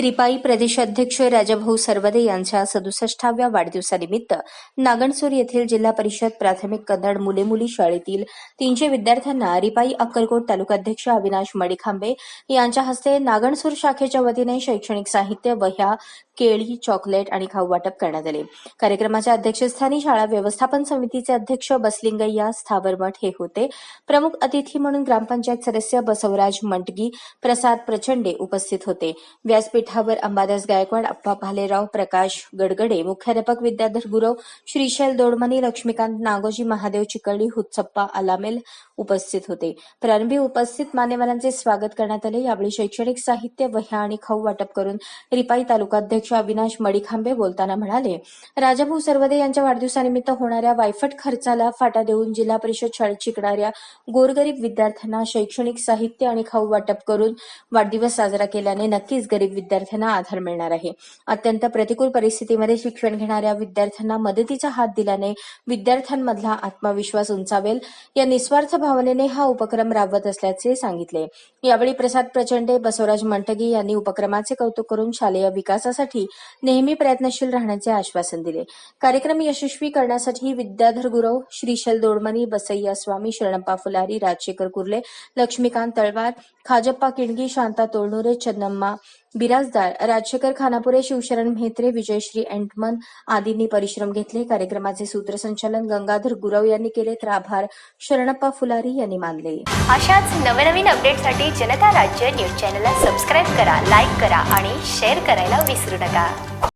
रिपाई प्रदेशाध्यक्ष राजाभाऊ सरवदे यांच्या सदुसष्टाव्या वाढदिवसानिमित्त नागणसूर येथील जिल्हा परिषद प्राथमिक कन्नड मुले मुली शाळेतील तीनशे विद्यार्थ्यांना रिपाई अक्कलकोट तालुकाध्यक्ष अविनाश मडिखांबे यांच्या हस्ते नागणसूर शाखेच्या वतीने शैक्षणिक साहित्य वह्या केळी चॉकलेट आणि खाऊ वाटप करण्यात आले. कार्यक्रमाच्या अध्यक्षस्थानी शाळा व्यवस्थापन समितीचे अध्यक्ष बसलिंगय्या स्थावरमठ हे होते. प्रमुख अतिथी म्हणून ग्रामपंचायत सदस्य बसवराज मंटगी प्रसाद प्रचंडे उपस्थित होते. व्यासपीठ विद्यापीठावर अंबादास गायकवाड अप्पा भालेराव प्रकाश गडगडे मुख्याध्यापक विद्याधर गुरव श्रीशैल दोडमणी लक्ष्मीकांत नागोजी महादेव चिकळी हुत्सप्पा अलामेल उपस्थित होते. प्रारंभी उपस्थित मान्यवरांचे स्वागत करण्यात आले. यावेळी शैक्षणिक साहित्य वह्या आणि खाऊ वाटप करून रिपाई तालुकाध्यक्ष अविनाश मडिखांबे बोलताना म्हणाले राजाभाऊ सर्वदे यांच्या वाढदिवसानिमित्त होणाऱ्या वायफट खर्चाला फाटा देऊन जिल्हा परिषद शाळेत शिकणाऱ्या गोरगरीब विद्यार्थ्यांना शैक्षणिक साहित्य आणि खाऊ वाटप करून वाढदिवस साजरा केल्याने नक्कीच गरीब विद्यार्थ्यांना आधार मिळणार आहे. अत्यंत प्रतिकूल परिस्थितीमध्ये शिक्षण घेणाऱ्या विद्यार्थ्यांना मदतीचा हात दिल्याने विद्यार्थ्यांमधला आत्मविश्वास उंचावेल. या निस्वार्थ भावनेने हा उपक्रम राबवत असल्याचे सांगितले. यावेळी प्रसाद प्रचंडे बसवराज मंटगी यांनी उपक्रमाचे कौतुक करून शालेय विकासासाठी नेहमी प्रयत्नशील राहण्याचे आश्वासन दिले. कार्यक्रम यशस्वी करण्यासाठी विद्याधर गुरव श्रीशल दोडमनी बसय्या स्वामी शरणप्पा फुलारी राजशेखर कुर्ले लक्ष्मीकांत तळवार खाजप्पा किणगी शांता तोळणुरे चन्नम्मा बिराजदार राजशेखर खानापुरे शिवशरण म्हेत्रे विजयश्री एंटमन आदींनी परिश्रम घेतले. कार्यक्रमाचे सूत्रसंचालन गंगाधर गुरव यांनी केले तर आभार शरणप्पा फुलारी यांनी मानले. अशाच नवनवीन अपडेटसाठी जनता राज्य न्यूज चॅनलला सबस्क्राईब करा लाईक करा आणि शेअर करायला विसरू नका.